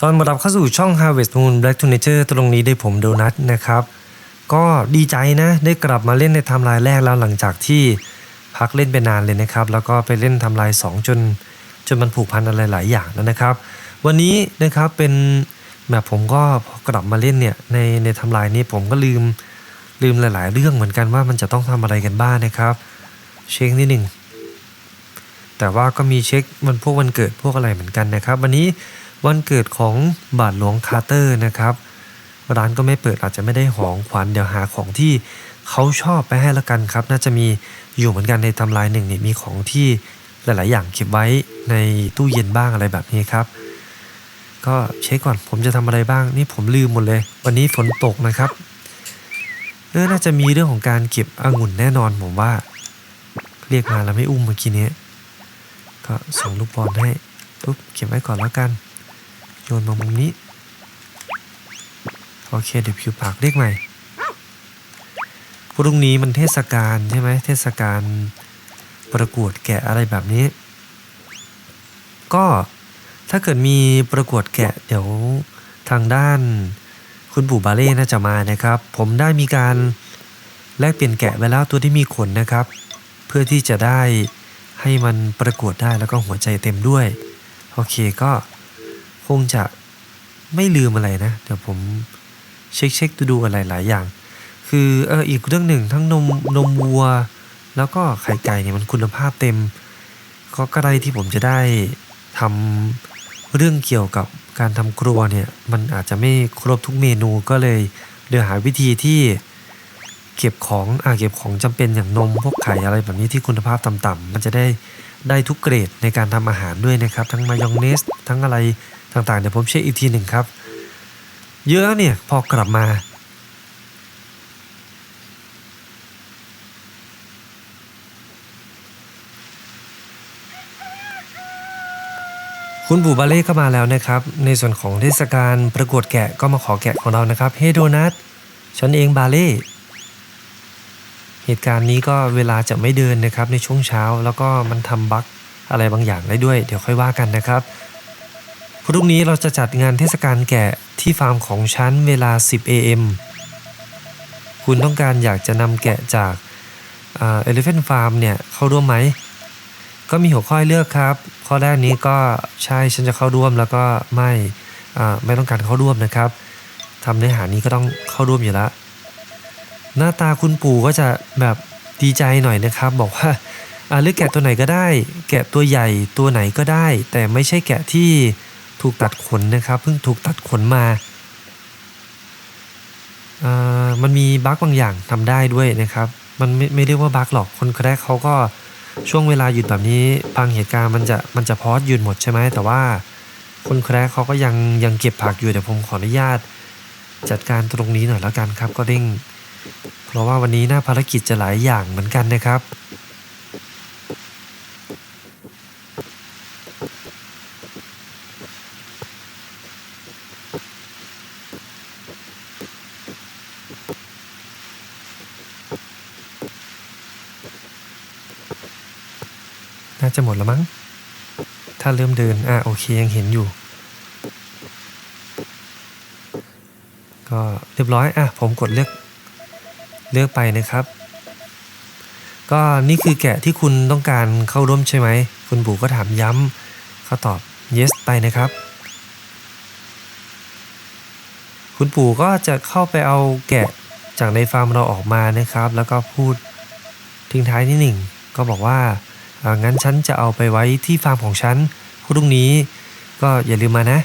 ตอนมารับเข้าสู่ช่อง Harvest Moon Black to Nature ตรงนี้ได้ผมโดนัทนะครับ ก็ดีใจนะได้กลับมาเล่นในไทำลายแรกแล้วหลังจากที่พักเล่นไปนานเลยนะครับ แล้วก็ไปเล่นไทำลาย2จน จนมันผูกพันอะไรหลายอย่างแล้วนะครับ วันนี้นะครับเป็นแบบผมก็พอกลับมาเล่นเนี่ยในในไทำลายนี้ผมก็ลืมลืมหลาย ๆ เรื่องเหมือนกันว่ามันจะต้องทำอะไรกันบ้างนะครับ เช็คนิดหนึ่งแต่ว่าก็มีเช็คมันพวกวันเกิดพวกอะไรเหมือนกันนะครับ วันนี้ วันเกิดของบาทหลวงคาร์เตอร์นะครับ ร้านก็ไม่เปิดอาจจะไม่ได้ของขวัญเดี๋ยวหาของที่เขาชอบไปให้ละกันครับ น่าจะมีอยู่เหมือนกันในทำลายหนึ่งนี่มีของที่หลาย ๆ อย่างเก็บไว้ในตู้เย็นบ้างอะไรแบบนี้ครับ ก็เช็คก่อนผมจะทำอะไรบ้างนี่ผมลืมหมดเลย วันนี้ฝนตกนะครับเออน่าจะมีเรื่องของการเก็บองุ่นแน่นอนผมว่า เรียกมาแล้วไม่อุ้มเมื่อกี้นี้ก็ส่งลูกบอลให้ปุ๊บเก็บไว้ก่อนแล้วกัน โยนมามุมนี้ โอเค เดี๋ยวผิวปากเรียกใหม่พรุ่งนี้มันเทศกาลใช่ไหมเทศกาลประกวดแกะอะไรแบบนี้ ก็ถ้าเกิดมีประกวดแกะเดี๋ยวทางด้านคุณปู่บาเล่น่าจะมานะครับ ผมได้มีการแลกเปลี่ยนแกะไปแล้วตัวที่มีขนนะครับ เพื่อที่จะได้ให้มันประกวดได้แล้วก็หัวใจเต็มด้วย โอเคก็ คงจะไม่ลืมอะไรนะ เดี๋ยวผมเช็คเช็คดูดูอะไรหลายอย่าง คือเอออีกเรื่องหนึ่งทั้งนมนมวัว แล้วก็ไข่ไก่เนี่ยมันคุณภาพเต็ม ก็กระไรที่ผมจะได้ทำเรื่องเกี่ยวกับการทำครัวเนี่ย มันอาจจะไม่ครบทุกเมนูก็เลยเดี๋ยวหาวิธีที่เก็บของอ่าเก็บของจำเป็นอย่างนมพวกไข่อะไรแบบนี้ที่คุณภาพต่ำๆมันจะได้ได้ทุกเกรดในการทำอาหารด้วยนะครับ ทั้งมายองเนส ทั้งอะไร ต่างๆ เดี๋ยวผมเช็คอีกทีหนึ่งครับ เยอะเนี่ยพอกลับมา คุณบูบาเล่ก็มาแล้วนะครับ ในส่วนของเทศกาลประกวดแกะก็มาขอแกะของเรานะครับเฮโดนัทฉันเองบาเล่เหตุการณ์นี้ก็เวลาจะไม่เดินนะครับในช่วงเช้า แล้วก็มันทำบั๊กอะไรบางอย่างได้ด้วย เดี๋ยวค่อยว่ากันนะครับ พรุ่งนี้เราจะจัดงานเทศกาลแกะที่ฟาร์มของฉันเวลา 10 AM คุณต้องการอยากจะนำแกะจากเอลิเฟนฟาร์มเนี่ยเข้าร่วมไหม ก็มีหัวข้อเลือกครับ ข้อแรกนี้ก็ใช่ฉันจะเข้าร่วมแล้วก็ไม่ไม่ต้องการเข้าร่วมนะครับทำเนื้อหานี้ก็ต้องเข้าร่วมอยู่แล้ว หน้าตาคุณปู่ก็จะแบบดีใจหน่อยนะครับ บอกว่าเลือกแกะตัวไหนก็ได้ แกะตัวใหญ่ตัวไหนก็ได้ แต่ไม่ใช่แกะที่ ถูกตัดขนนะครับเพิ่งถูกตัดขนมาอ่ามันมีบั๊กบางอย่างทำได้ด้วยนะครับ มันไม่ไม่เรียกว่าบั๊กหรอกคนแรกเขาก็ช่วงเวลาหยุดแบบนี้บางเหตุการณ์มันจะมันจะพอสหยุดหมดใช่ไหมแต่ว่าคนแครกเขาก็ยังยังเก็บผักอยู่เดี๋ยวผมขออนุญาต จัดการตรงนี้หน่อยแล้วกันครับก็เร่ง เพราะว่าวันนี้หน้าภารกิจจะหลายอย่างเหมือนกันนะครับ จะหมดแล้วมั้ง ถ้าเริ่มเดิน อะโอเคยังเห็นอยู่ ก็เรียบร้อย อะผมกดเลือก เลือกไปนะครับ ก็นี่คือแกะที่คุณต้องการเข้าร่วมใช่ไหม คุณปู่ก็ถามย้ำเขาตอบ yes ไปนะครับ คุณปู่ก็จะเข้าไปเอาแกะจากในฟาร์มเราออกมานะครับ แล้วก็พูดทิ้งท้ายนิดหนึ่งก็บอกว่าอ่า งั้นฉันจะเอาไปไว้ที่ฟาร์มของฉันพรุ่งนี้ก็อย่าลืมมานะ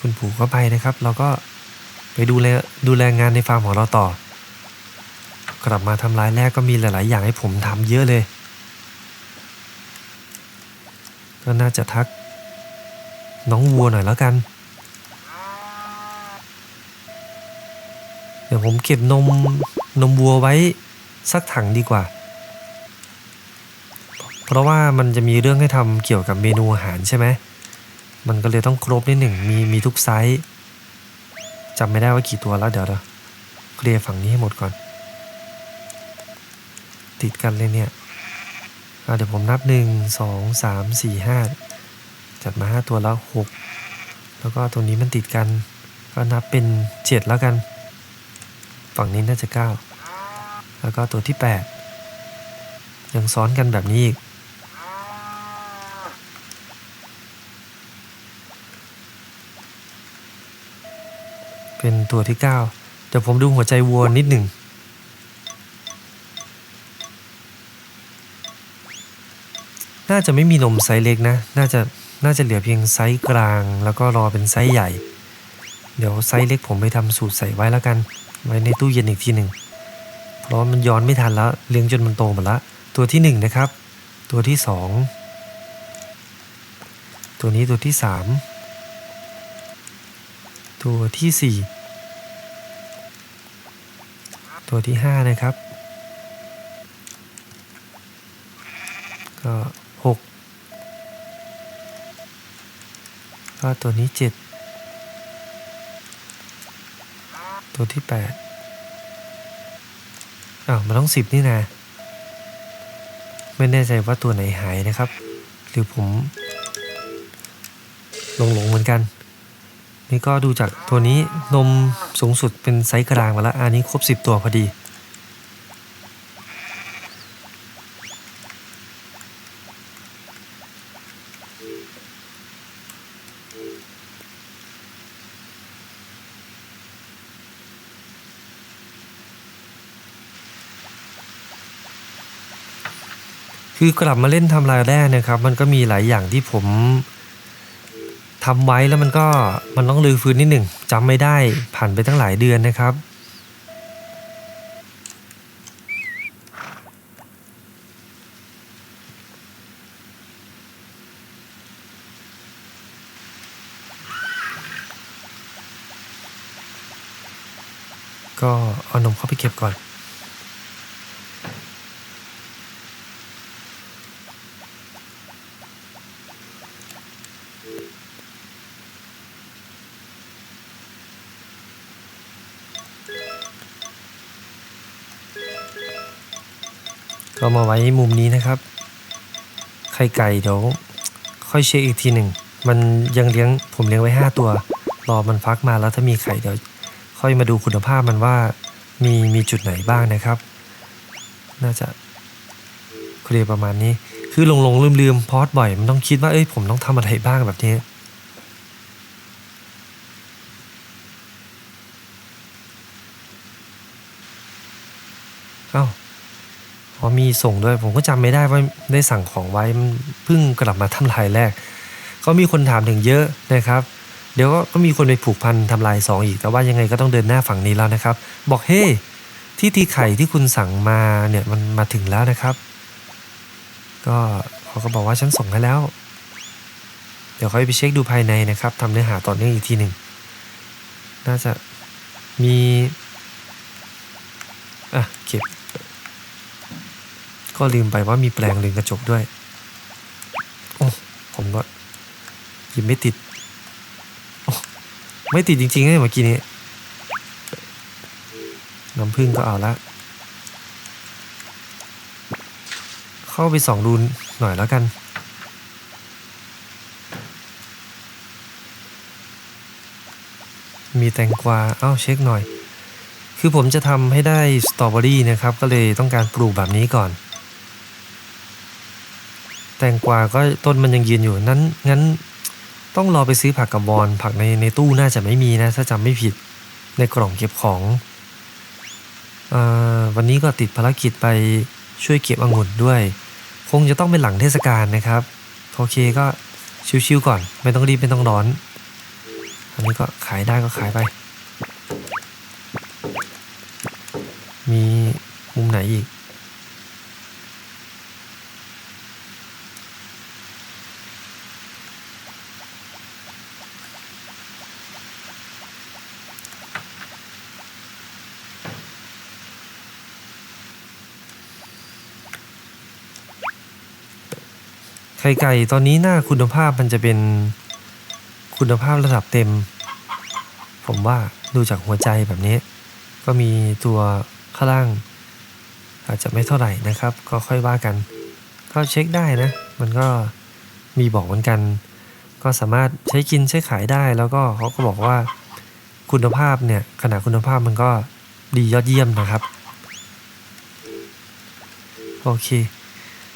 คุณปู่ก็ไปนะครับ เราก็ไปดูแลดูแลงานในฟาร์มของเราต่อ กลับมาทำร้ายแรกก็มีหลาย ๆ อย่างให้ผมทำเยอะเลย ก็น่าจะทักน้องวัวหน่อยแล้วกัน เดี๋ยวผมเก็บนมนมวัวไว้สักถังดีกว่า เพราะว่ามันจะมีเรื่องให้ทำเกี่ยวกับเมนูอาหารใช่ไหมมันก็เลยต้องครบนิดหนึ่งมีมีทุกไซส์จำไม่ได้ว่ากี่ตัวแล้วเดี๋ยวเดี๋ยวเคลียร์ฝั่งนี้ให้หมดก่อน ติดกันเลยเนี่ยเดี๋ยวผมนับหนึ่งสองสามสี่ห้าจัดมาห้าตัวแล้วหกแล้วก็ตัวนี้มันติดกัน ก็นับเป็นเจ็ดแล้วกัน ฝั่งนี้น่าจะเก้าแล้วก็ตัวที่แปดยังซ้อนกันแบบนี้อีก เป็น ตัวที่ 9 เดี๋ยวผมดูหัวใจวัวนิดหนึ่ง น่าจะไม่มีนมไซส์เล็กนะ น่าจะน่าจะเหลือเพียงไซส์กลาง แล้วก็รอเป็นไซส์ใหญ่ เดี๋ยวไซส์เล็กผมไปทำสูตรใส่ไว้แล้วกัน ไว้ในตู้เย็นอีกทีหนึ่ง เพราะมันย้อนไม่ทันแล้วเลี้ยงจนมันโตหมดละ ตัวที่1นะครับ ตัวที่ 2 ตัวนี้ตัวที่ 3 ตัวที่ 4 ตัวที่ 5 นะครับ ก็ 6 ก็ตัวนี้ 7 ตัวที่ 8อ้าวมันต้อง 10 นี่นะ ไม่แน่ใจว่าตัวไหนหายนะครับ หรือผมหลงลงๆเหมือนกัน นี่ก็ดูจากตัวนี้นมสูงสุดเป็นไซส์กลางมาแล้ว อันนี้ครบ 10 ตัวพอดี คือกลับมาเล่นทำลายแร่นะครับ มันก็มีหลายอย่างที่ผม ทำไว้แล้วมันก็มันต้องลือฟื้นนิดหนึ่งจำไม่ได้ผ่านไปตั้งหลายเดือนนะครับ ก็เอานมเข้าไปเก็บก่อน ก็มาไว้มุมนี้นะครับ ไข่ไก่เดี๋ยวค่อยเช็คอีกทีหนึ่ง มันยังเลี้ยงผมเลี้ยงไว้ 5 ตัว รอมันฟักมาแล้วถ้ามีไข่เดี๋ยว ค่อยมาดูคุณภาพมันว่ามีมีจุดไหนบ้างนะครับ น่าจะเคลียร์ประมาณนี้ คือหลงหลงลืมลืมพอดบ่อย มันต้องคิดว่าเอ้ยผมต้องทำอะไรบ้างแบบนี้เอ้า พอมีส่งด้วย ผมก็จำไม่ได้ว่าได้สั่งของไว้มันเพิ่งกลับมาทำลายแรก ก็มีคนถามถึงเยอะนะครับ เดี๋ยวก็มีคนไปผูกพันทำลายสองอีกแต่ว่ายังไงก็ต้องเดินหน้าฝั่งนี้แล้วนะครับ บอกเฮ้ที่ตีไข่ที่คุณสั่งมาเนี่ยมันมาถึงแล้วนะครับ ก็เขาก็บอกว่าฉันส่งให้แล้ว เดี๋ยวค่อยไปเช็คดูภายในนะครับทำเนื้อหาต่อเนื่องอีกทีหนึ่งน่าจะมีอะเก็บ ก็ลืมไปว่ามีแปลงเรือนกระจกด้วย โอ้ผมก็หยิบไม่ติดโอ้ไม่ติดจริงๆเลยเมื่อกี้นี้ น้ำผึ้งก็เอาละ เข้าไปส่องดูหน่อยแล้วกันมีแตงกวา เอ้าเช็คหน่อย คือผมจะทำให้ได้สตรอเบอรี่นะครับ ก็เลยต้องการปลูกแบบนี้ก่อน แตงกวาก็ต้นมันยังยืนอยู่นั้นงั้นต้องรอไปซื้อผักกระบอนผักในในตู้น่าจะไม่มีนะ ถ้าจำไม่ผิดในกล่องเก็บของอวันนี้ก็ติดภารกิจไปช่วยเก็บองุ่นด้วย คงจะต้องเป็นหลังเทศกาลนะครับโอเคก็ชิวๆก่อน ไม่ต้องรีบไม่ต้องร้อน อันนี้ก็ขายได้ก็ขายไป มีมุมไหนอีก ข่ไก่ตอนนี้หน้าคุณภาพมันจะเป็นคุณภาพระดับเต็ม ผมว่าดูจากหัวใจแบบนี้ ก็มีตัวข้างล่าง อาจจะไม่เท่าไหร่นะครับ ก็ค่อยว่ากัน ก็เช็คได้นะ มันก็มีบอกเหมือนกัน ก็สามารถใช้กินใช้ขายได้แล้วก็เขาก็บอกว่าคุณภาพเนี่ยขนาดคุณภาพมันก็ดียอดเยี่ยมนะครับ โอเค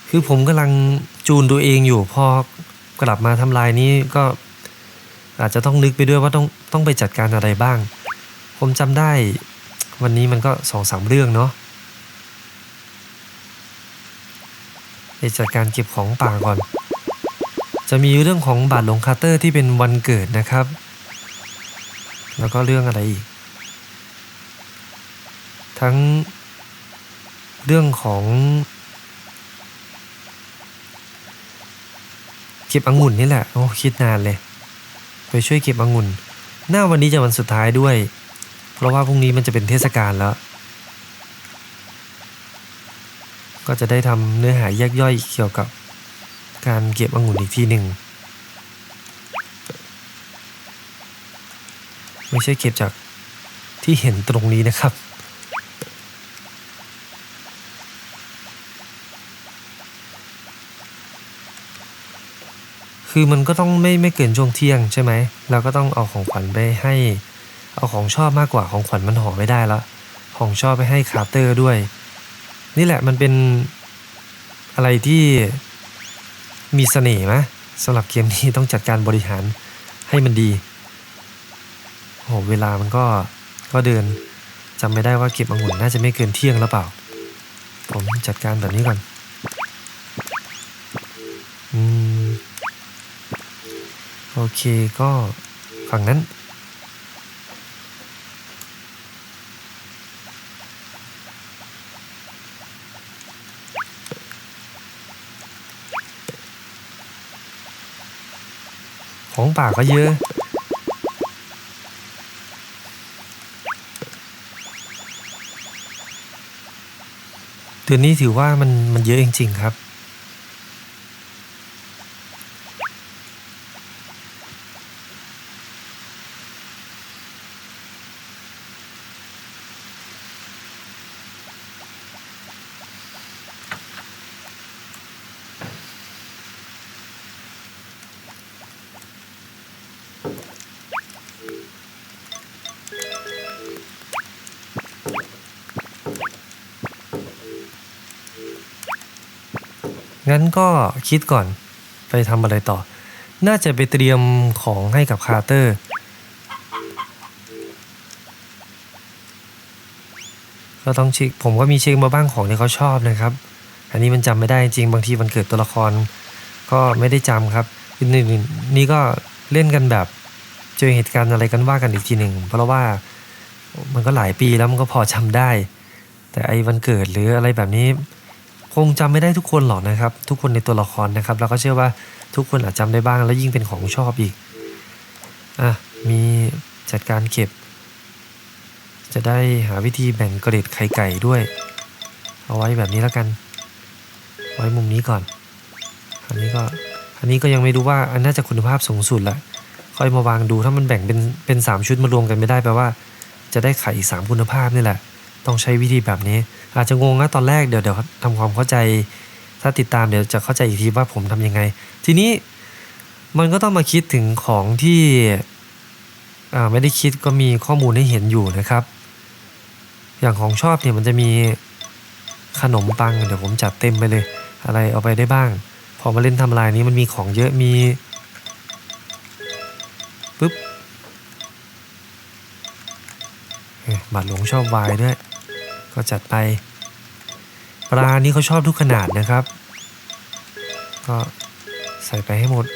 คือผมกำลัง จูนตัวเองอยู่พอกลับมาทำลายนี้ก็อาจจะต้องนึกไปด้วยว่าต้องต้องไปจัดการอะไรบ้าง ผมจำได้วันนี้มันก็สองสามเรื่องเนาะไปจัดการเก็บของป่าก่อน จะมีเรื่องของบาทหลงคาเตอร์ที่เป็นวันเกิดนะครับ แล้วก็เรื่องอะไรอีก ทั้งเรื่องของ เก็บองุ่นนี่แหละ โอ้คิดนานเลย ไปช่วยเก็บองุ่น หน้าวันนี้จะวันสุดท้ายด้วย เพราะว่าพรุ่งนี้มันจะเป็นเทศกาลแล้ว ก็จะได้ทำเนื้อหาแยกย่อยเกี่ยวกับการเก็บองุ่นอีกทีหนึ่งไม่ใช่เก็บจากที่เห็นตรงนี้นะครับ คือมันก็ต้องไม่ไม่เกินช่วงเที่ยงใช่ไหมเราก็ต้องเอาของขวัญไปให้ เอาของชอบมากกว่าของขวัญมันห่อไม่ได้แล้วของชอบไปให้คาร์เตอร์ด้วย นี่แหละมันเป็นอะไรที่มีเสน่ห์ไหมสำหรับเกมนี้ต้องจัดการบริหารให้มันดีโอ้โหเวลามันก็ก็เดินจำไม่ได้ว่าเก็บองุ่นน่าจะไม่เกินเที่ยงแล้วเปล่า ผมจัดการแบบนี้ก่อน โอเคก็ฝั่งนั้น ของป่าก็เยอะเดือนนี้ถือว่ามันมันเยอะจริงๆครับ นก็คิดก่อนไปทำอะไรต่อ น่าจะไปเตรียมของให้กับคาร์เตอร์ ก็ต้องเช็คผมก็มีเช็คมาบ้างของที่เขาชอบนะครับ อันนี้มันจำไม่ได้จริงบางทีมันเกิดตัวละคร ก็ไม่ได้จำครับนี่นี่ก็เล่นกันแบบเจอเหตุการณ์อะไรกันว่ากันอีกทีหนึ่งเพราะว่ามันก็หลายปีแล้วมันก็พอจำได้ แต่ไอ้วันเกิดหรืออะไรแบบนี้ คงจำไม่ได้ทุกคนหรอกนะครับ ทุกคนในตัวละครนะครับ แล้วก็เชื่อว่าทุกคนอาจจำได้บ้างแล้วยิ่งเป็นของชอบอีกอะมีจัดการเก็บ จะได้หาวิธีแบ่งเกรดไข่ไก่ด้วย เอาไว้แบบนี้แล้วกัน ไว้มุมนี้ก่อน อันนี้ก็อันนี้ก็ยังไม่รู้ว่าอันน่าจะคุณภาพสูงสุดแหละค่อยมาวางดูถ้ามันแบ่งเป็นเป็นสามชุดมารวมกันไม่ได้แปลว่า จะได้ไข่สามคุณภาพนี่แหละ ต้องใช้วิธีแบบนี้ อาจจะงงนะตอนแรกเดี๋ยวเดี๋ยวทำความเข้าใจ ถ้าติดตามเดี๋ยวจะเข้าใจอีกทีว่าผมทำยังไง ทีนี้มันก็ต้องมาคิดถึงของที่ไม่ได้คิดก็มีข้อมูลให้เห็นอยู่นะครับ อย่างของชอบเนี่ยมันจะมีขนมปังเดี๋ยวผมจัดเต็มไปเลย อะไรเอาไปได้บ้าง พอมาเล่นทำลายนี้มันมีของเยอะมีปึ๊บเอ๊ะบาทหลวงชอบวายด้วย ก็จัดไป ปลานี้เขาชอบทุกขนาดนะครับ ก็ใส่ไปให้หมด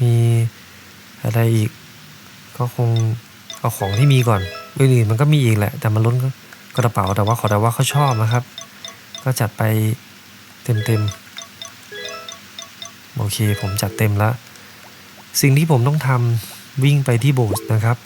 มีอะไรอีก ก็คงเอาของที่มีก่อนอื่นๆมันก็มีอีกแหละ แต่มันล้นกระเป๋าแต่ว่าขอแต่ว่าเขาชอบนะครับ ก็จัดไปเต็มๆโอเคผมจัดเต็มแล้วสิ่งที่ผมต้องทำวิ่งไปที่โบสถ์นะครับ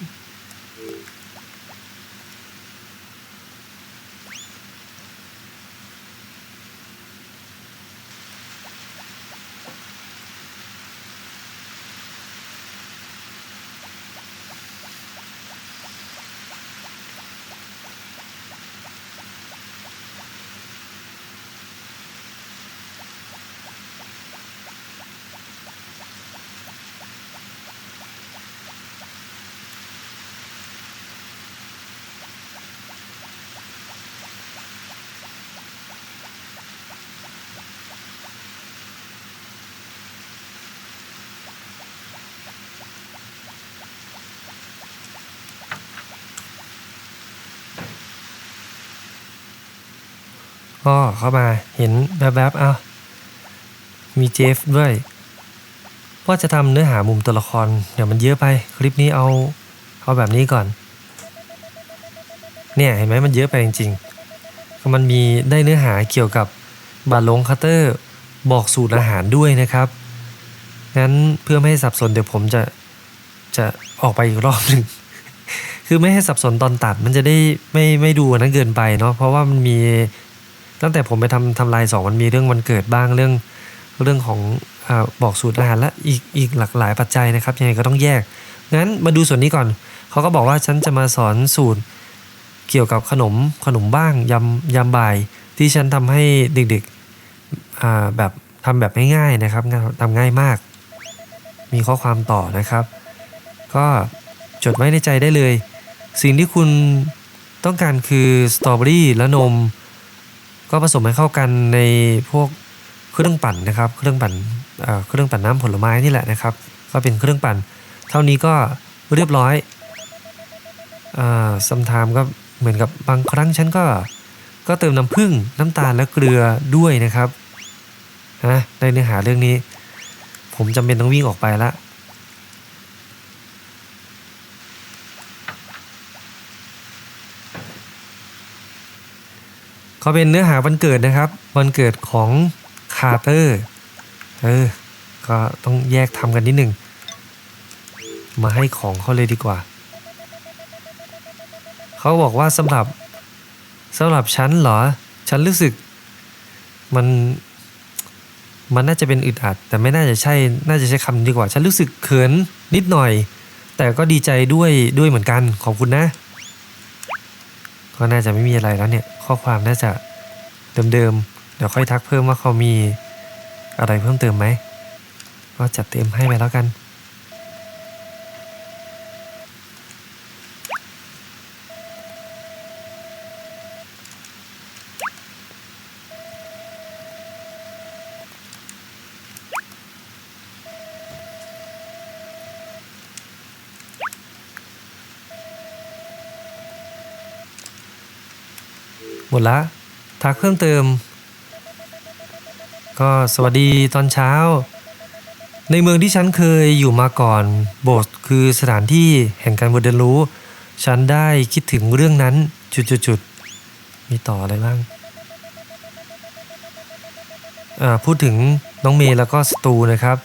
ก็เข้ามาเห็นแวบๆเอามีเจฟด้วยว่าจะทำเนื้อหามุมตัวละครเดี๋ยวมันเยอะไปคลิปนี้เอาเอาแบบนี้ก่อน เนี่ยเห็นไหมมันเยอะไปจริงๆมันมีได้เนื้อหาเกี่ยวกับบาลงคัตเตอร์บอกสูตรอาหารด้วยนะครับงั้นเพื่อไม่ให้สับสนเดี๋ยวผมจะจะออกไปอีกรอบหนึ่งคือไม่ให้สับสนตอนตัดมันจะได้ไม่ไม่ดูอันนั้นเกินไปเนาะเพราะว่ามันมี ตั้งแต่ผมไปทำทำลายสองมันมีเรื่องวันเกิดบ้างเรื่องเรื่องของอบอกสูตรอาหารและอีกอีกหลากหลายปัจจัยนะครับยังไงก็ต้องแยกงั้นมาดูส่วนนี้ก่อนเขาก็บอกว่าฉันจะมาสอนสูตรเกี่ยวกับขนมขนมบ้างยำยำบ่าย ที่ฉันทำให้เด็กๆแบบทำแบบง่ายๆนะครับงานทำง่ายมาก มีข้อความต่อนะครับ ก็จดไว้ในใจได้เลย สิ่งที่คุณต้องการคือสตรอเบอรี่และนม ก็ผสมให้เข้ากันในพวกเครื่องปั่นนะครับ เครื่องปั่นเครื่องปั่นน้ำผลไม้นี่แหละนะครับ ก็เป็นเครื่องปั่น เท่านี้ก็เรียบร้อยอ่าซัมไทม์ก็เหมือนกับบางครั้งฉันก็ก็เติมน้ำผึ้งน้ำตาลและเกลือด้วยนะครับนะในเนื้อหาเรื่องนี้ ผมจำเป็นต้องวิ่งออกไปละ ก็เป็นเนื้อหาวันเกิดนะครับ วันเกิดของคาร์เตอร์เออก็ต้องแยกทำกันนิดหนึ่ง มาให้ของเขาเลยดีกว่า เขาบอกว่าสำหรับสำหรับฉันเหรอ ฉันรู้สึกมันมันน่าจะเป็นอึดอัด แต่ไม่น่าจะใช่ น่าจะใช้คำดีกว่า ฉันรู้สึกเขินนิดหน่อย แต่ก็ดีใจด้วยด้วยเหมือนกันขอบคุณนะ ก็น่าจะไม่มีอะไรแล้วเนี่ย ข้อความน่าจะเดิมๆ เดี๋ยวค่อยทักเพิ่มว่าเขามีอะไรเพิ่มเติมไหม ก็จัดเต็มให้ไปแล้วกัน มดละทักเพิ่มเติม ก็สวัสดีตอนเช้า ในเมืองที่ฉันเคยอยู่มาก่อน โบสถ์คือสถานที่แห่งการเรียนรู้ ฉันได้คิดถึงเรื่องนั้นจุดๆมีต่ออะไรบ้างพูดถึงน้องเมย์แล้วก็สตูนะครับ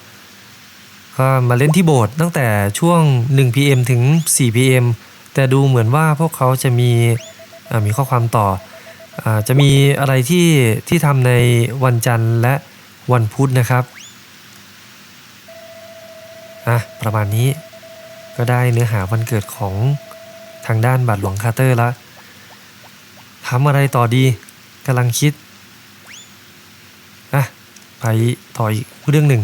ก็มาเล่นที่โบสถ์ตั้งแต่ช่วง 1 PM ถึง 4 PM แต่ดูเหมือนว่าพวกเขาจะมีมีข้อความต่อ จะมีอะไรที่ที่ทำในวันจันทร์และวันพุธนะครับอะประมาณนี้ก็ได้เนื้อหาวันเกิดของทางด้านบาทหลวงคาร์เตอร์แล้วทำอะไรต่อดีกำลังคิดอะไปต่ออีกเรื่องหนึ่ง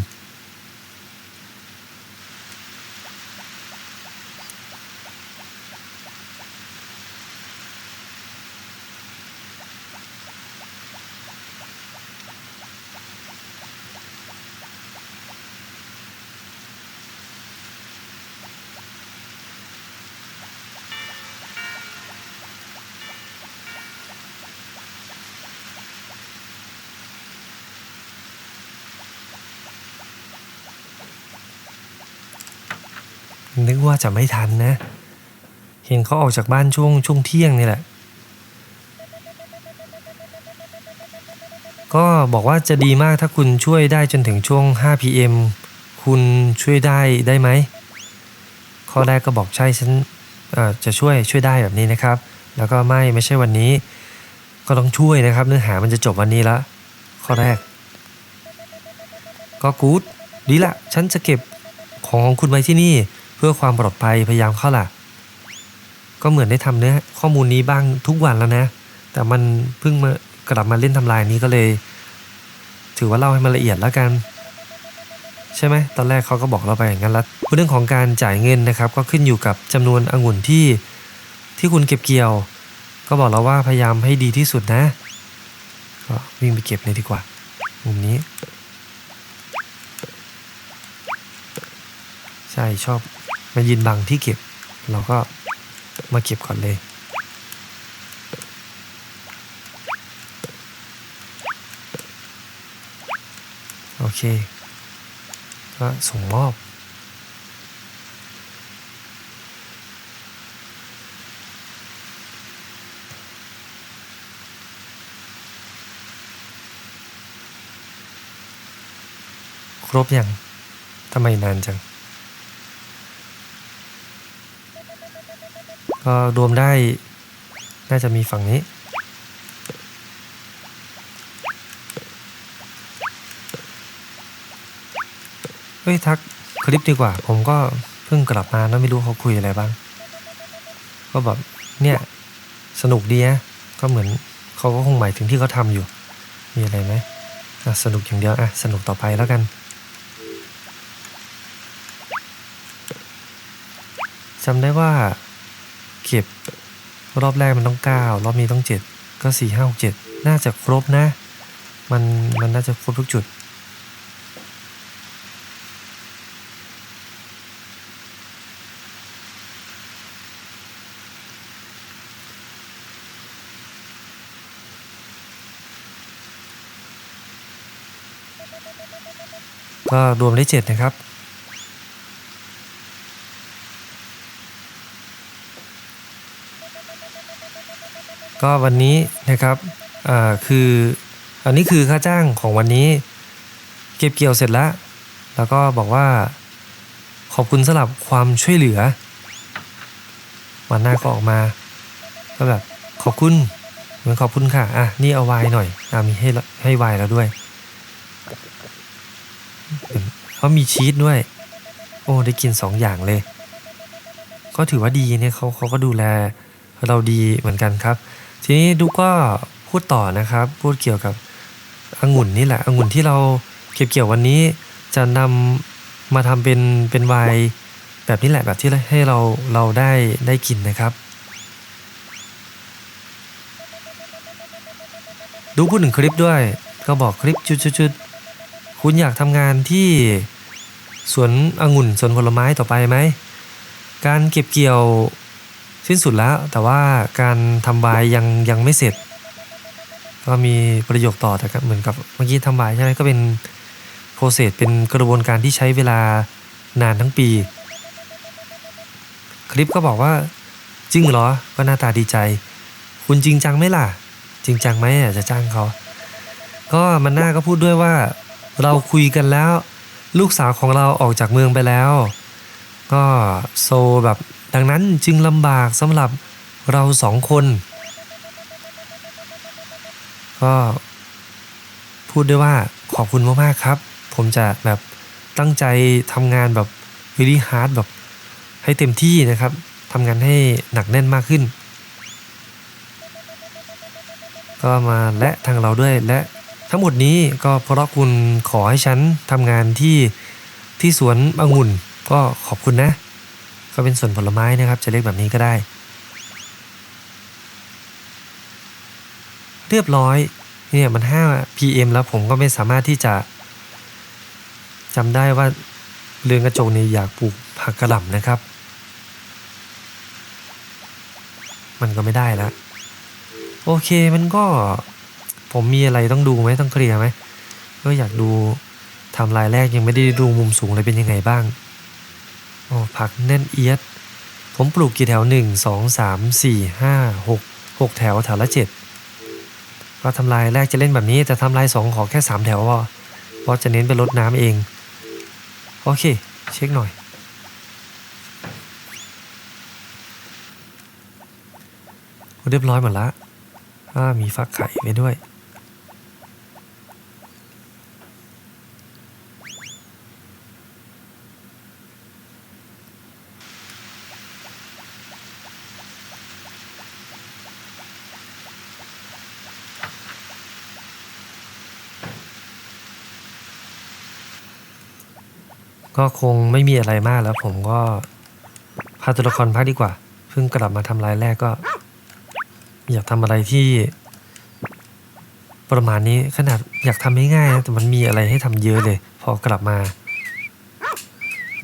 นึกว่าจะไม่ทันนะ เห็นเขาออกจากบ้านช่วงช่วงเที่ยงนี่แหละ ก็บอกว่าจะดีมากถ้าคุณช่วยได้จนถึงช่วง 5 PM คุณช่วยได้ได้ไหม ข้อแรกก็บอกใช่ฉันจะช่วยช่วยได้แบบนี้นะครับ แล้วก็ไม่ไม่ใช่วันนี้ ก็ต้องช่วยนะครับ เนื้อหามันจะจบวันนี้ละ ข้อแรก ก็กู๊ดดีละ ฉันจะเก็บของของคุณไว้ที่นี่ เพื่อความปลอดภัยพยายามเข้าล่ะ ก็เหมือนได้ทำเนื้อข้อมูลนี้บ้างทุกวันแล้วนะ แต่มันเพิ่งมากลับมาเล่นทำลายนี้ก็เลย ถือว่าเล่าให้มันละเอียดแล้วกัน ใช่ไหมตอนแรกเขาก็บอกเราไปอย่างนั้นแล้วเรื่องของการจ่ายเงินนะครับ ก็ขึ้นอยู่กับจำนวนองุ่นที่ที่คุณเก็บเกี่ยว ก็บอกเราว่าพยายามให้ดีที่สุดนะก็วิ่งไปเก็บเลยดีกว่ามุมนี้ ใช่ชอบ มันยินบังที่เก็บ เราก็มาเก็บก่อนเลย โอเค ก็ส่งมอบครบยังทำไมนานจัง ก็รวมได้ น่าจะมีฝั่งนี้ เฮ้ย ทักคลิปดีกว่า ผมก็เพิ่งกลับมาแล้วไม่รู้เขาคุยอะไรบ้าง ก็แบบเนี่ยสนุกดีนะก็เหมือนเขาก็คงหมายถึงที่เขาทำอยู่ มีอะไรไหมอะสนุกอย่างเดียวอะสนุกต่อไปแล้วกันจำได้ว่า เก็บ รอบแรกมันต้องเก้ารอบนี้ต้องเจ็ดก็สี่ห้าหกเจ็ดน่าจะครบนะ มันมันน่าจะครบทุกจุด ก็รวมได้เจ็ดนะครับ ก็วันนี้นะครับอ่าคืออันนี้คือค่าจ้างของวันนี้ เก็บเกี่ยวเสร็จแล้ว แล้วก็บอกว่าขอบคุณสำหรับความช่วยเหลือวันหน้าก็ออกมา ก็แบบขอบคุณเหมือนขอบคุณค่ะอะนี่เอาไวน์หน่อยอะมีให้ให้ไวน์แล้วด้วยเขามีชีสด้วย โอ้ได้กินสองอย่างเลย ก็ถือว่าดีเนี่ยเขาเขาก็ดูแลเราดีเหมือนกันครับ ทีนี้ดูก็พูดต่อนะครับ พูดเกี่ยวกับองุ่นนี่แหละองุ่นที่เราเก็บเกี่ยววันนี้จะนำมาทำเป็นเป็นไวน์แบบนี้แหละแบบที่ให้เราเราได้ได้กินนะครับ ดูพูดถึงคลิปด้วย ก็บอกคลิปจุดๆคุณอยากทำงานที่สวนองุ่นสวนผลไม้ต่อไปไหม การเก็บเกี่ยว สิ้นสุดแล้ว แต่ว่าการทำบายยังยังไม่เสร็จ ก็มีประโยคต่อแต่ก็เหมือนกับเมื่อกี้ทำบายใช่ไหมก็เป็นโปรเซสเป็นกระบวนการที่ใช้เวลานานทั้งปี คลิปก็บอกว่าจริงเหรอ ก็หน้าตาดีใจ คุณจริงจังไหมล่ะ จริงจังไหมจะจ้างเขา ก็มันหน้าก็พูดด้วยว่า เราคุยกันแล้ว ลูกสาวของเราออกจากเมืองไปแล้ว ก็โซแบบ ดังนั้นจึงลำบากสำหรับเราสองคน ก็พูดได้ว่าขอบคุณมากๆครับ ผมจะแบบตั้งใจทำงานแบบ very hard แบบให้เต็มที่นะครับทำงานให้หนักแน่นมากขึ้น ก็มาและทางเราด้วยและทั้งหมดนี้ก็เพราะคุณขอให้ฉันทำงานที่ที่สวนองุ่นก็ขอบคุณนะ ก็เป็นส่วนผลไม้นะครับ จะเรียกแบบนี้ก็ได้ เรียบร้อยเนี่ยมัน 5 PM แล้วผมก็ไม่สามารถที่จะจำได้ว่าเรือนกระจกเนี่ยอยากปลูกผักกระหล่ำนะครับ มันก็ไม่ได้แล้วโอเคมันก็ผมมีอะไรต้องดูไหมต้องเคลียร์ไหมก็อยากดูทำลายแรกยังไม่ได้ดูมุมสูงเลยเป็นยังไงบ้าง โอ้ผักแน่นเอียด ผมปลูกกี่แถวหนึ่งสองสามสี่ห้าหกหกแถวแถวละเจ็ดก็ทำลายแรกจะเล่นแบบนี้แต่ทำลายสองขอแค่สามแถวพอเพราะจะเน้นไปลดน้ำเอง โอเค เช็คหน่อย เรียบร้อยหมดละมีฟักไข่ไว้ด้วย ก็คงไม่มีอะไรมากแล้วผมก็พาตัวละครพักดีกว่า เพิ่งกลับมาทำรายแรกก็ อยากทำอะไรที่ ประมาณนี้ขนาดอยากทำง่ายๆนะแต่มันมีอะไรให้ทำเยอะเลย พอกลับมา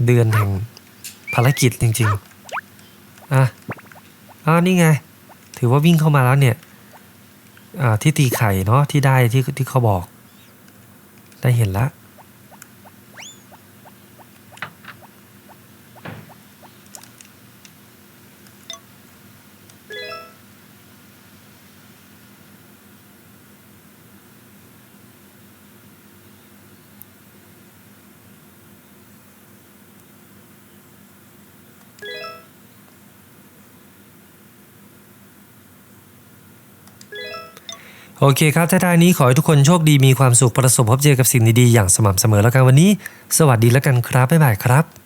เดือนแห่งภารกิจจริง ๆ อะอ่านี่ไง ถือว่าวิ่งเข้ามาแล้วเนี่ยที่ตีไข่เนาะที่ได้ที่ที่เขาบอก ได้เห็นและ โอเคครับท้ายๆนี้ขอให้ทุกคนโชคดีมีความสุขประสบพบเจอกับสิ่งดีๆอย่างสม่ำเสมอแล้วกันวันนี้ สวัสดีแล้วกันครับบ๊ายบายครับ